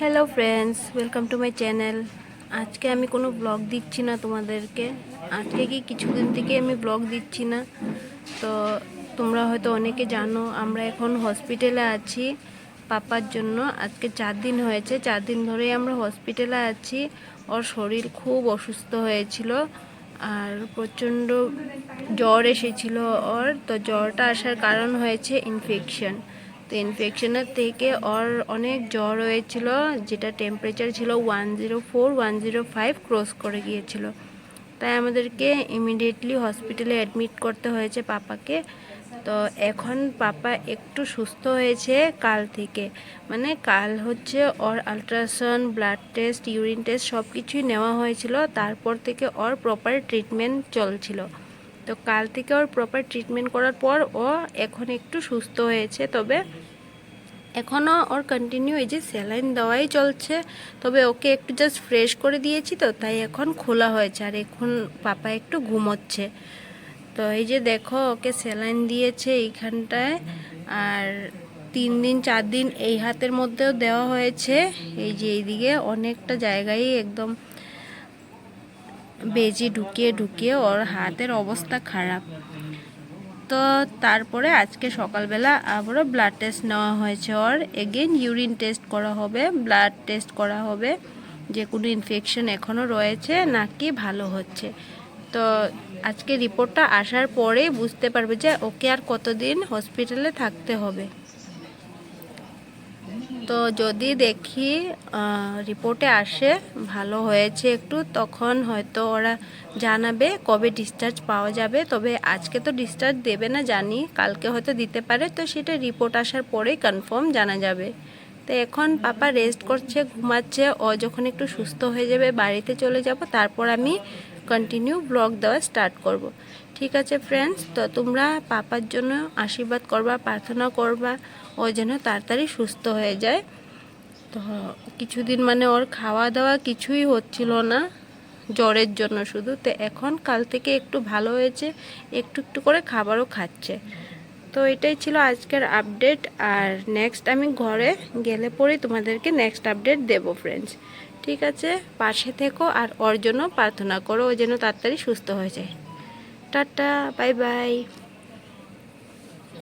Hello friends welcome to my channel আজকে আমি কোনো ব্লগ দিচ্ছি না তোমাদেরকে। আজকে কি কিছুদিন থেকে আমি ব্লগ দিচ্ছি না? তো তোমরা হয়তো অনেকে জানো, আমরা এখন হসপিটালে আছি পাপার জন্য। আজকে চার দিন হয়েছে। চার দিন ধরেই আমরা হসপিটালে আছি। ওর শরীর খুব অসুস্থ হয়েছিল আর প্রচণ্ড জ্বর এসেছিল ওর। তো জ্বরটা আসার কারণ হয়েছে ইনফেকশন তো ইনফেকশনের থেকে ওর অনেক জ্বর হয়েছিল, যেটা টেম্পারেচার ছিল one zero four one zero five cross করে গিয়েছিল। তাই আমাদেরকে ইমিডিয়েটলি হসপিটালে অ্যাডমিট করতে হয়েছে পাপাকে। তো এখন পাপা একটু সুস্থ হয়েছে কাল থেকে। মানে কাল হচ্ছে ওর ultrasound blood test urine test সব কিছুই নেওয়া হয়েছিল। তারপর থেকে ওর প্রপার ট্রিটমেন্ট চলছিল। তো কাল থেকে ওর প্রপার ট্রিটমেন্ট করার পর ও এখন একটু সুস্থ হয়েছে। তবে এখনও ওর কন্টিনিউ এই যে স্যালাইন দেওয়াই চলছে। তবে ওকে একটু জাস্ট ফ্রেশ করে দিয়েছি তো, তাই এখন খোলা হয়েছে। আর এখন পাপা একটু ঘুমোচ্ছে। তো এই যে দেখো, ওকে স্যালাইন দিয়েছে এইখানটায়। আর তিন দিন, চার দিন এই হাতের মধ্যেও দেওয়া হয়েছে। এই যে এইদিকে অনেকটা জায়গায় একদম বেজি ঢুকিয়ে ঢুকিয়ে ওর হাতের অবস্থা খারাপ। তো তারপরে আজকে সকালবেলা আবারও ব্লাড টেস্ট নেওয়া হয়েছে ওর। এগেন ইউরিন টেস্ট করা হবে ব্লাড টেস্ট করা হবে। যে কোনো ইনফেকশন এখনও রয়েছে নাকি ভালো হচ্ছে। তো আজকে রিপোর্টটা আসার পরেই বুঝতে পারবে যে ওকে আর কতদিন হসপিটালে থাকতে হবে। তো যদি দেখি রিপোর্টে আসে, ভালো হয়েছে একটু, তখন হয়তো ওরা জানাবে, কবে ডিসচার্জ পাওয়া যাবে। তবে আজকে তো ডিসচার্জ দেবে না, জানি, কালকে হয়তো দিতে পারে। তো সেটা রিপোর্ট আসার পরেই কনফার্ম জানা যাবে। তো এখন পাপা রেস্ট করছে, ঘুমাচ্ছে, ও যখন একটু সুস্থ হয়ে যাবে, বাড়িতে চলে যাব, তারপর আমি কন্টিনিউ ব্লগ দেওয়া স্টার্ট করব। ঠিক আছে ফ্রেন্ডস তো তোমরা পাপার জন্য আশীর্বাদ করবা, প্রার্থনা করবা, ও যেন তাড়াতাড়ি সুস্থ হয়ে যায়। তো কিছুদিন মানে ওর খাওয়া দাওয়া কিছুই হচ্ছিল না, জ্বরের জন্য শুধু। তো এখন কাল থেকে একটু ভালো হয়েছে, একটু একটু করে খাবারও খাচ্ছে। তো এটাই ছিল আজকের আপডেট আর নেক্সট আমি ঘরে গেলে পরেই তোমাদেরকে নেক্সট আপডেট দেবো ফ্রেন্ডস ঠিক আছে? পাশে থেকো আর ওর জন্য প্রার্থনা করো ও যেন তাড়াতাড়ি সুস্থ হয়ে যায়। Tata, bye bye.